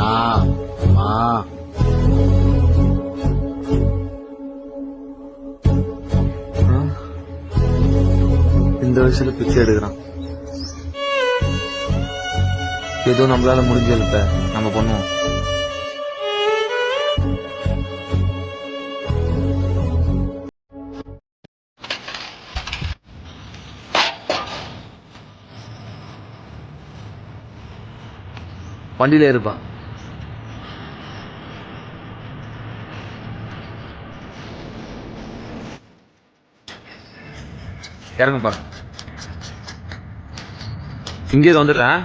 மா மா இந்த வயசுல பிச்சை எடுக்கிறான். ஏதோ நம்மளால முடிஞ்ச இப்ப நம்ம பண்ணுவோம். வண்டியில இருப்பான் இறங்குப்பா இங்கே வந்துடுறேன்.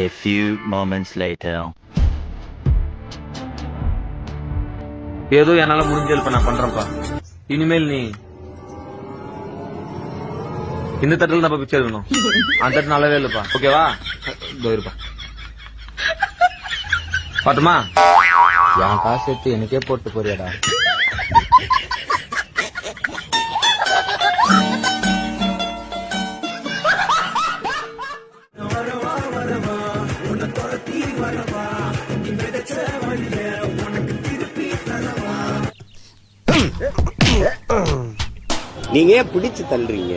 A few moments later. ஏதோ என்னால முடிஞ்ச help நான் பண்றேன்ப்பா. இனிமேல் நீ இந்த தட்டில் தான் பிச்சை எடுக்கணும். அந்த தட்டு நல்லாவே இல்லப்பா. ஓகேவா? இருப்பா. பாட்டுமா என் காசு எடுத்து எனக்கே போட்டு போறியாடா. நீங்க ஏன் பிடிச்சு தள்ளுறீங்க?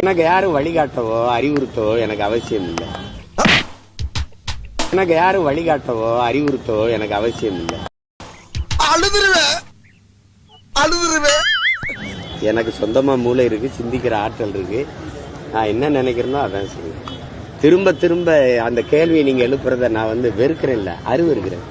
எனக்கு யாரும் வழிகாட்டவோ அறிவுறுத்தவோ எனக்கு அவசியம் இல்லை. எனக்கு யாரும் வழிகாட்டவோ அறிவுறுத்தவோ எனக்கு அவசியம் இல்லை. எனக்கு சொந்தமா மூளை இருக்கு சிந்திக்கிற ஆற்றல் இருக்கு. நான் என்ன நினைக்கிறேனோ அதான் சொல்லுவேன் திரும்ப திரும்ப அந்த கேள்வியை நீங்க எழுப்புறத நான் வந்து வெறுக்கிறேன்ல அறிவு இருக்கிறேன்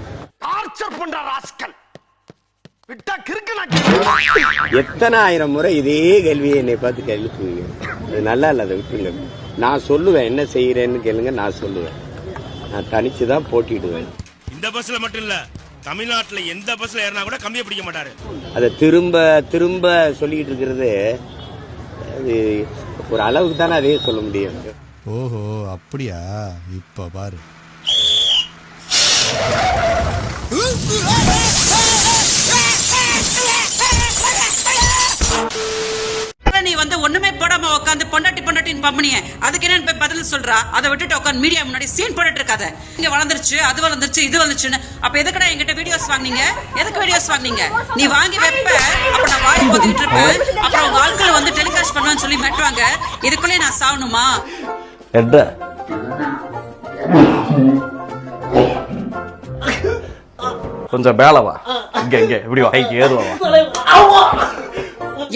எத்தனை ஆயிரம் முறை இதே கேள்வியை என்னை பார்த்து எழுப்புவீங்க. அது நல்லா இல்ல அதை விட்டுருங்க. நான் சொல்லுவேன் என்ன செய்யறேன்னு கேளுங்க நான் சொல்லுவேன். நான் தனிச்சு தான் போட்டிடுவேன் இந்த பஸ்ல மட்டும் இல்ல தமிழ்நாட்டுல எந்த பஸ்ல ஏறினா கூட கம்பியை பிடிக்க மாட்டாரு. அதை திரும்ப திரும்ப சொல்லிக்கிட்டு இருக்கிறது அது ஒரு அளவுக்கு தானே அதே சொல்ல முடியும். ஓஹோ அப்படியா? இப்ப பாரு. நீ வந்து ஒண்ணுமே போடாம உட்காந்து பொண்டாட்டி பொண்டாட்டின்னு பம்பனிய. அதுக்கு என்ன போய் பதில் சொல்றா? அதை விட்டுட்டு உட்காந்து மீடியா முன்னாடி சீன் போட்டுட்டு இருக்காத. இங்க வளர்ந்துருச்சு அது வளர்ந்துருச்சு இது வளர்ந்துச்சுன்னு அப்ப எதுக்குடா என்கிட்ட வீடியோஸ் வாங்குனீங்க? எதுக்கு வீடியோஸ் வாங்குனீங்க? நீ வாங்கி வைப்ப. அப்ப நான் வாய் போட்டுக்கிட்டு இருப்பேன். அப்புறம் உங்க ஆட்களை வந்து டெலிகாஸ்ட் பண்ணுவேன்னு சொல்லி மெட்டுவாங்க இதுக்குள்ளே நான் சாவணுமா கொஞ்சம் மேலவா இங்க இங்க இப்படி வா. கைக்கு ஏறுவா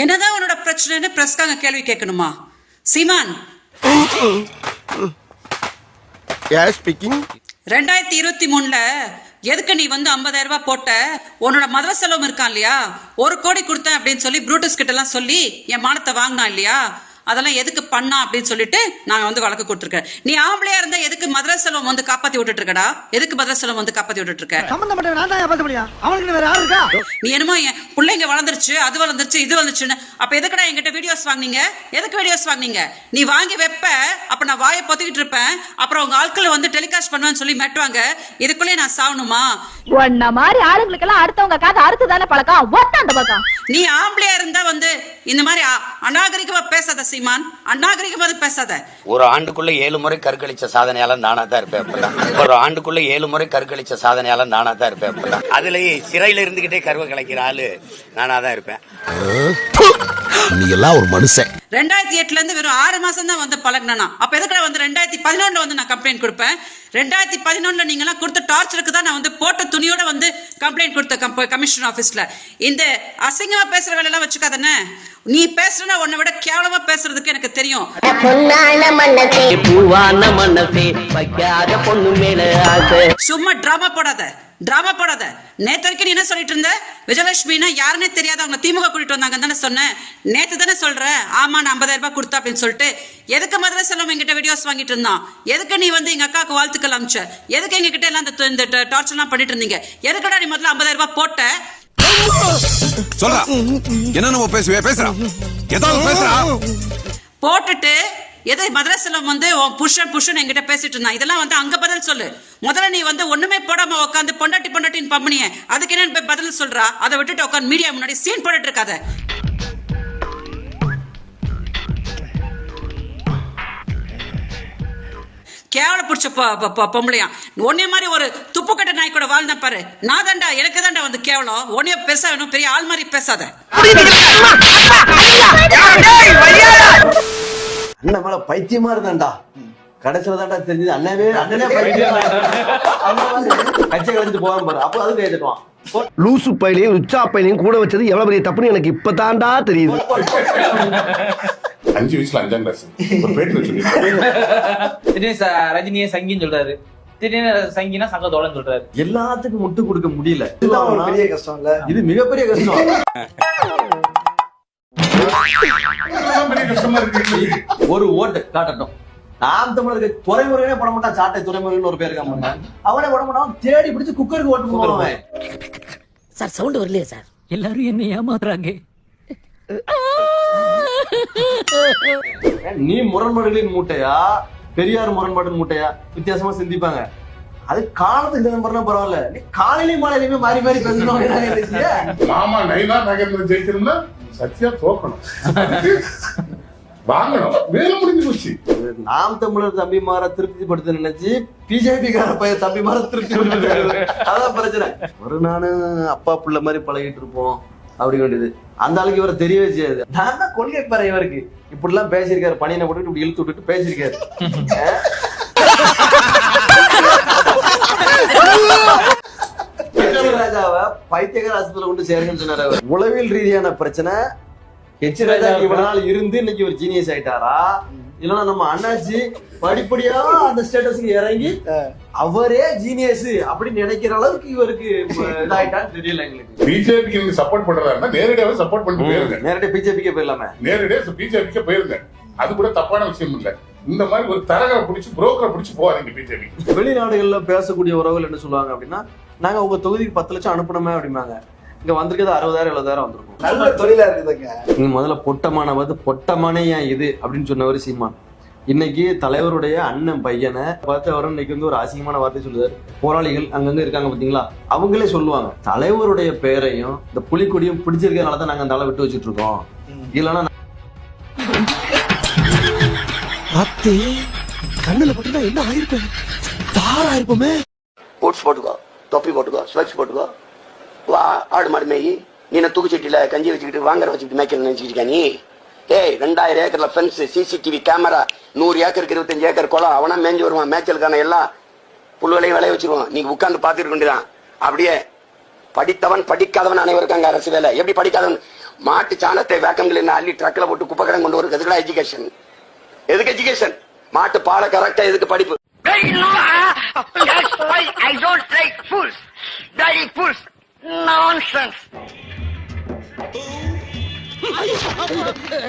என்னதான் உன்னோட பிரச்சனைன்னு பிரஸ்காங்க கேள்வி கேட்கணுமா? சீமான். ரெண்டாயிரத்தி இருபத்தி மூணுல எதுக்கு நீ வந்து 50000 ரூபாய் போட்ட? உன்னோட மதுர செலவும் இருக்கான் இல்லையா? ஒரு கோடி கொடுத்தேன் அப்படின்னு சொல்லி ப்ரூட்டஸ் கிட்ட எல்லாம் சொல்லி என் மானத்தை வாங்கினான் இல்லையா? அதெல்லாம் எதுக்கு பண்ணா அப்படின்னு சொல்லிட்டு நாங்க வந்து வழக்கு கொடுத்துருக்கேன். நீ ஆம்பளையா இருந்தா எதுக்கு செலவம் வந்து காப்பாத்தி விட்டுட்டு இருக்கடா எதுக்கு மதுர செலவம் வந்து காப்பாத்தி விட்டுட்டு இருக்க சம்பந்தப்பட்ட நான் தான் பார்த்த முடியும் அவனுக்கு வேற யாரு இருக்கா? நீ என்னமோ என் பிள்ளைங்க வளர்ந்துருச்சு அது வளர்ந்துருச்சு இது வளர்ந்துச்சுன்னு அப்ப எதுக்குடா என்கிட்ட வீடியோஸ் வாங்குனீங்க? எதுக்கு வீடியோஸ் வாங்குனீங்க? நீ வாங்கி வைப்ப அப்ப நான் வாயை பொத்திக்கிட்டு இருப்பேன். அப்புறம் உங்க ஆட்களை வந்து டெலிகாஸ்ட் பண்ணுவேன்னு சொல்லி மெட்டுவாங்க இதுக்குள்ளே நான் சாவணுமா உன்ன மாதிரி ஆளுங்களுக்கெல்லாம் அடுத்தவங்க காது அறுத்து தானே பழக்கம்? ஒத்த அந்த பக்கம் நீ ஆம்பளையா இருந்தா வந்து இந்த மாதிரி அநாகரிகமா பேசாத சீமான். அநாகரிகமா பேசாத. ஒரு ஆண்டுக்குள்ள ஏழு முறை கற்களிச்ச சாதனையாளன் நானா தான் இருப்பேன் அப்பதான் ஒரு ஆண்டுக்குள்ள ஏழு முறை கருக்கழிச்ச சாதனையாளன் நானா தான் இருப்பேன் அப்பதான் அதுலயே சிறையில இருந்துகிட்டே கருவ கலைக்கிற ஆளு நானா தான் இருப்பேன். நீ எல்லாம் ஒரு மனுஷன். ரெண்டாயிரத்தி எட்டுல இருந்து வெறும் ஆறு மாசம் தான் வந்து பழகினா அப்ப எதுக்குடா வந்து ரெண்டாயிரத்தி பதினொன்னுல வந்து நான் கம்ப்ளைண்ட் கொடுப்பேன்? ரெண்டாயிரத்தி பதினொன்னுல நீங்க எல்லாம் கொடுத்த டார்ச்சருக்கு தான் நான் வந்து போட்ட துணியோட வந்து கம்ப்ளைண்ட் கொடுத்த கமிஷன் ஆபீஸ்ல இந்த அசிங்கமா பேசுற வேலை எல்லாம் வச்சுக்காதண்ணே. நீ பேசுறனா உன்னை விட கேவலமா பேசுறதுக்கு எனக்கு தெரியும். சும்மா டிராமா போடாத. டிராமா போடாத. நேத்து வரைக்கும் நீ என்ன சொல்லிட்டு இருந்த? விஜயலட்சுமினா யாருன்னே தெரியாத அவங்க திமுக கூட்டிட்டு வந்தாங்க தானே சொன்னேன் நேத்து தானே சொல்ற. ஆமா நான் 50000 ரூபாய் கொடுத்தா அப்படின்னு சொல்லிட்டு. எதுக்கு மதுரை செல்வம் எங்கிட்ட வீடியோஸ் வாங்கிட்டு இருந்தான்? எதுக்கு நீ வந்து எங்க அக்காவுக்கு வாழ்த்துக்கள் அமிச்ச எதுக்கு எங்க கிட்ட எல்லாம் இந்த- இந்த டார்ச்சர் எல்லாம் பண்ணிட்டு இருந்தீங்க? எதுக்குடா நீ முதல்ல 50000 ரூபாய் போட்ட? சொல்றா. என்ன நம்ம பேசுவே? பேசுறா. ஏதாவது பேசுறா. போட்டுட்டு எது மதுரை வந்து புஷன் புருஷன் புருஷன் என்கிட்ட பேசிட்டு இருந்தான். இதெல்லாம் வந்து அங்க பதில் சொல்லு. முதல்ல நீ வந்து ஒண்ணுமே போடாம உட்காந்து பொண்டாட்டி பொண்டாட்டின்னு பம்பனிய அதுக்கு என்ன போய் பதில் சொல்றா? அதை விட்டுட்டு உட்காந்து மீடியா முன்னாடி சீன் போட்டுட்டு இருக்காத. கேவல பிடிச்ச பொம்பளையா உன்னைய மாதிரி ஒரு துப்புக்கட்ட நாய் கூட வாழ்ந்த பாரு. நான் தாண்டா எனக்கு தாண்டா வந்து கேவலம். உன்னைய பேச வேணும் பெரிய ஆள் மாதிரி பேசாத. அண்ணன் மேல பைத்தியமா இருந்தான்டா. கடைசியில தான்டா தெரிஞ்சது. அண்ணவே அண்ணனே பைத்தியம் கட்சி கழிச்சிட்டு போவான் பாரு. அப்போ அது கேட்டுக்குவான் லூசு பையனையும் லுச்சா பையனையும் கூட வச்சது எவ்வளவு பெரிய தப்புன்னு எனக்கு இப்பதான்டா தெரியுது. அஞ்சு வயசுல அஞ்சாம் கிளாஸ் திடீர்னு ச- ரஜினியே சங்கின்னு சொல்றாரு. திடீர்னு சங்கினா சங்கத்தோடன்னு சொல்றாரு. எல்லாத்துக்கும் முட்டு கொடுக்க முடியல. பெரிய கஷ்டம் இல்ல இது மிகப்பெரிய கஷ்டம். ஒரு ஓட்டு காட்டட்டும். நாம் தமிழருக்கு துறைமுறையே போட மாட்டான் சாட்டை துறைமுறைன்னு ஒரு பேர் இருக்காம. அவனே போட மாட்டான் தேடி பிடிச்சு குக்கருக்கு ஓட்டு போடுவான் சார் சவுண்ட் வரலையே சார். எல்லாரும் என்ன ஏமாத்துறாங்க. நீ முரண்பாடுகளின் மூட்டையா? பெரியார் முரண்பாடு மூட்டையா? வித்தியாசமா சிந்திப்பாங்க. அது காலத்துக்கு தகுந்த மாதிரினா பரவாயில்ல. நீ காலையிலயும் மாலையிலுமே மாறி மாறி பேசணும் மாமா நைனா நகர்ந்து ஜெயிக்கணும்னா சத்யா தோக்கணும். வாங்கணும். வேலை முடிஞ்சு போச்சு. நாம் தமிழர் தம்பி மாற திருப்தி படுத்த நினைச்சு பிஜேபி கார பையன் தம்பி மாற திருப்தி அதான் பிரச்சனை. ஒரு நானு அப்பா புள்ள மாதிரி பழகிட்டு இருப்போம். அப்படி வேண்டியது. அந்த ஆளுக்கு இவரை தெரியவே செய்யாது. நான் தான் கொள்கை பெற இவருக்கு. இப்படி எல்லாம் பேசியிருக்காரு. பணியனை போட்டு இப்படி இழுத்து விட்டுட்டு பேசியிருக்காரு ஹெச் ராஜாவை பைத்தியகார ஆஸ்பத்திரியில கொண்டு சேருங்கன்னு சொன்னாரு அவர். உளவியல் ரீதியான பிரச்சனை. ஹெச் ராஜா இவ்வளவு நாள் இருந்து இன்னைக்கு ஒரு ஜீனியஸ் ஆயிட்டாரா? இல்லன்னா நம்ம அண்ணாச்சி படிப்படியா அந்த ஸ்டேட்டஸ்க்கு இறங்கி அவரே ஜீனியஸ் அப்படின்னு நினைக்கிற அளவுக்கு இவருக்கு இதாயிட்டான்னு தெரியல எங்களுக்கு. பிஜேபிக்கு நீங்க சப்போர்ட் பண்றதா நேரடியாவே சப்போர்ட் பண்ணிட்டு போயிருங்க. நேரடியா பிஜேபிக்கே போயிடலாமே. நேரடியா பிஜேபிக்கு போயிருங்க. அது கூட தப்பான விஷயம் இல்ல. இந்த மாதிரி ஒரு தரகரை பிடிச்சி புரோக்கரை பிடிச்சி போவாதீங்க பிஜேபி வெளிநாடுகள்ல பேசக்கூடிய உறவுகள் என்ன சொல்லுவாங்க அப்படின்னா நாங்க உங்க தொகுதிக்கு பத்து லட்சம் அனுப்பணுமே அப்படிம்பாங்க. இங்க வந்திருக்கிறது அறுபதாயிரம் எழுபதாயிரம் வந்திருக்கும். நல்ல தொழிலா இருக்குதுங்க. நீங்க முதல்ல பொட்டமான பார்த்து பொட்டமானே ஏன் இது அப்படின்னு சொன்னவர் சீமான். இன்னைக்கு தலைவருடைய அண்ணன் பையனை பார்த்து அவர் இன்னைக்கு வந்து ஒரு அசிங்கமான வார்த்தை சொல்லுவாரு போராளிகள் அங்கங்க இருக்காங்க பாத்தீங்களா அவங்களே சொல்லுவாங்க தலைவருடைய பெயரையும் இந்த புலிக்கொடியும் பிடிச்சிருக்கிறதுனால தான் நாங்க அந்த விட்டு வச்சுட்டு இருக்கோம். இல்லைன்னா அத்தி கண்ணுல பட்டுனா என்ன ஆயிருப்பேன் தாரா இருப்போமே. போட்ஸ் போட்டுக்கோ தொப்பி போட்டுக்கோ ஸ்வெட்ஸ் போட்டுக்கோ. வா ஆடு மாடு மேய் நீ என்ன தூக்குச்சட்டியில கஞ்சி வச்சுக்கிட்டு வாங்குற வச்சுக்கிட்டு மேய்க்கல நினைச்சிருக்க நீ? ஏய் ரெண்டாயிரம் ஏக்கர்ல ஃபென்ஸ் சிசிடிவி கேமரா நூறு ஏக்கருக்கு இருபத்தஞ்சு ஏக்கர் குளம் அவனா மேஞ்சு வருவான் மேய்ச்சலுக்கான எல்லாம் புல்வெளையும் விளைய வச்சிருவான். நீங்க உட்காந்து பாத்துட்டு கொண்டுதான் அப்படியே படித்தவன் படிக்காதவன் அனைவருக்கும் அங்க அரசு வேலை. எப்படி படிக்காதவன்? மாட்டு சாணத்தை வேக்கங்கள் என்ன அள்ளி ட்ரக்ல போட்டு குப்பை கொண்டு வருது எதுக்குடா எஜுகேஷன் எதுக்கு எஜுகேஷன் மாட்டு பாட கரெக்டா எதுக்கு படிப்பு? That's